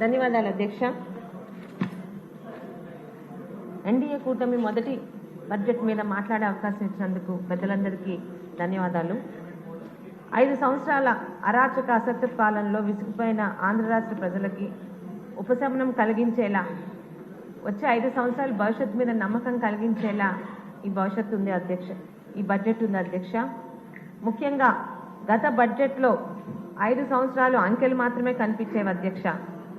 ధన్యవాదాలు అధ్యక్ష. ఎన్డీఏ కూటమి మొదటి బడ్జెట్ మీద మాట్లాడే అవకాశం ఇచ్చినందుకు పెద్దలందరికీ ధన్యవాదాలు. ఐదు సంవత్సరాల అరాచక అసత్య పాలనలో విసిగిపోయిన ఆంధ్ర రాష్ట్ర ప్రజలకి ఉపశమనం కలిగించేలా వచ్చే ఐదు సంవత్సరాల భవిష్యత్తు మీద నమ్మకం కలిగించేలా ఈ భవిష్యత్తు ఉంది అధ్యక్ష. ఈ బడ్జెట్ ఉంది అధ్యక్ష. ముఖ్యంగా గత బడ్జెట్లో ఐదు సంవత్సరాలు అంకెలు మాత్రమే కనిపించేవి అధ్యక్ష.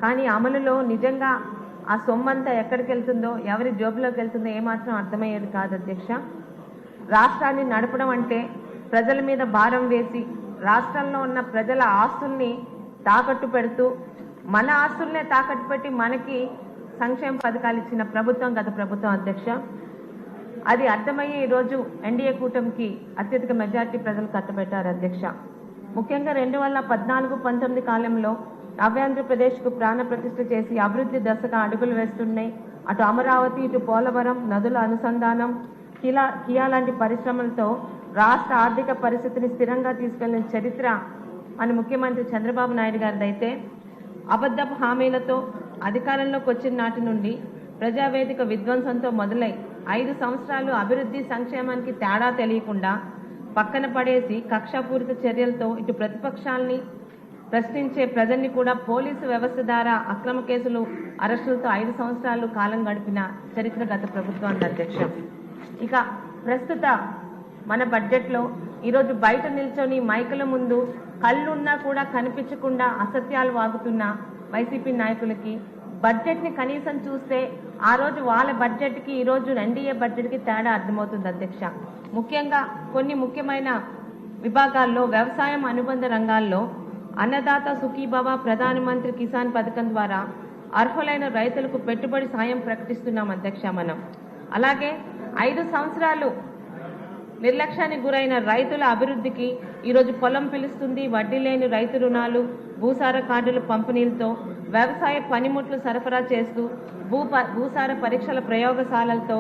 కానీ అమలులో నిజంగా ఆ సొమ్మంతా ఎక్కడికి వెళ్తుందో ఎవరి జోబులోకి వెళ్తుందో ఏమాత్రం అర్థమయ్యేది కాదు అధ్యక్ష. రాష్ట్రాన్ని నడపడం అంటే ప్రజల మీద భారం వేసి రాష్ట్రంలో ఉన్న ప్రజల ఆస్తుల్ని తాకట్టు పెడుతూ మన ఆస్తుల్నే తాకట్టు పెట్టి మనకి సంక్షేమ పథకాలు ఇచ్చిన ప్రభుత్వం గత ప్రభుత్వం అధ్యక్ష. అది అర్థమయ్యే ఈరోజు ఎన్డీఏ కూటమికి అత్యధిక మెజార్టీ ప్రజలు కట్టబెట్టారు అధ్యక్ష. ముఖ్యంగా రెండు వేల పద్నాలుగు పంతొమ్మిది కాలంలో నవ్యాంధ్రప్రదేశ్కు ప్రాణ ప్రతిష్ఠ చేసి అభివృద్ధి దశగా అడుగులు వేస్తున్నాయి. అటు అమరావతి ఇటు పోలవరం నదుల అనుసంధానం కిలా కియా లాంటి పరిశ్రమలతో రాష్ట్ర ఆర్థిక పరిస్థితిని స్థిరంగా తీసుకెళ్ళిన చరిత్ర మన ముఖ్యమంత్రి చంద్రబాబు నాయుడు గారిదైతే అబద్ధపు హామీలతో అధికారంలోకి వచ్చిన నాటి నుండి ప్రజావేదిక విధ్వంసంతో మొదలై ఐదు సంవత్సరాలు అభివృద్ధి సంక్షేమానికి తేడా తెలియకుండా పక్కన పడేసి కక్షాపూరిత చర్యలతో ఇటు ప్రతిపక్షాల్ని ప్రశ్నించే ప్రజల్ని కూడా పోలీసు వ్యవస్థ ద్వారా అక్రమ కేసులు అరెస్టులతో ఐదు సంవత్సరాలు కాలం గడిపిన చరిత్ర గత ప్రభుత్వానికి అధ్యక్షం. ఇక ప్రస్తుత మన బడ్జెట్లో ఈరోజు బయట నిల్చొని మైకుల ముందు కళ్ళున్నా కూడా కనిపించకుండా అసత్యాలు వాగుతున్న వైసీపీ నాయకులకి బడ్జెట్ని కనీసం చూస్తే ఆ రోజు వాళ్ళ బడ్జెట్కి ఈ రోజు ఎన్డీఏ బడ్జెట్కి తేడా అర్థమవుతుంది అధ్యక్ష. ముఖ్యంగా కొన్ని ముఖ్యమైన విభాగాల్లో వ్యవసాయం అనుబంధ రంగాల్లో అన్నదాత సుఖీభవ ప్రధానమంత్రి కిసాన్ పథకం ద్వారా అర్హులైన రైతులకు పెట్టుబడి సాయం ప్రకటిస్తున్నాం అధ్యక్ష మనం. అలాగే ఐదు సంవత్సరాలు నిర్లక్ష్యానికి గురైన రైతుల అభివృద్ధికి ఈరోజు పొలం పిలుస్తుంది. వడ్డీ లేని రైతు రుణాలు భూసార కార్డుల పంపిణీలతో వ్యవసాయ పనిముట్లు సరఫరా చేస్తూ భూ ప- భూసార పరీక్షల ప్రయోగశాలలతో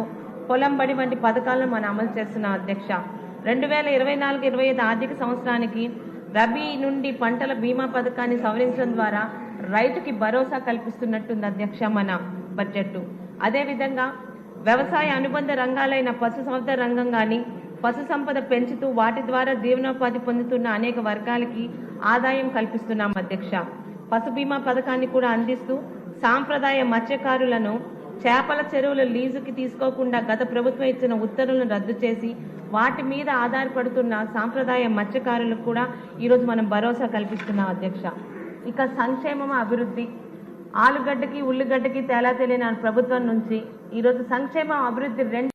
పొలం బడి వంటి పథకాలను మనం అమలు చేస్తున్నాం అధ్యక్ష. రెండు వేల ఇరవై నాలుగు ఇరవై ఐదు ఆర్థిక సంవత్సరానికి రబీ నుండి పంటల బీమా పథకాన్ని సవరించడం ద్వారా రైతుకి భరోసా కల్పిస్తున్నట్టుంది అధ్యక్ష మన బడ్జెట్ అదేవిధంగా వ్యవసాయ అనుబంధ రంగాలైన పశు సంపద రంగం కానీ పశు సంపద పెంచుతూ వాటి ద్వారా జీవనోపాధి పొందుతున్న అనేక వర్గాలకి ఆదాయం కల్పిస్తున్నాం అధ్యక్ష. పశు బీమా పథకాన్ని కూడా అందిస్తూ సాంప్రదాయ మత్స్యకారులను చేపల చెరువులు లీజుకి తీసుకోకుండా గత ప్రభుత్వం ఇచ్చిన ఉత్తర్వులను రద్దు చేసి వాటి మీద ఆధారపడుతున్న సాంప్రదాయ మత్స్యకారులకు కూడా ఈరోజు మనం భరోసా కల్పిస్తున్నాం అధ్యక్ష. ఇక సంక్షేమం అభివృద్ధి. ఆలుగడ్డకి ఉల్లిగడ్డకి తేలా తెలియని ప్రభుత్వం నుంచి ఈరోజు సంక్షేమ అభివృద్ధి రెండు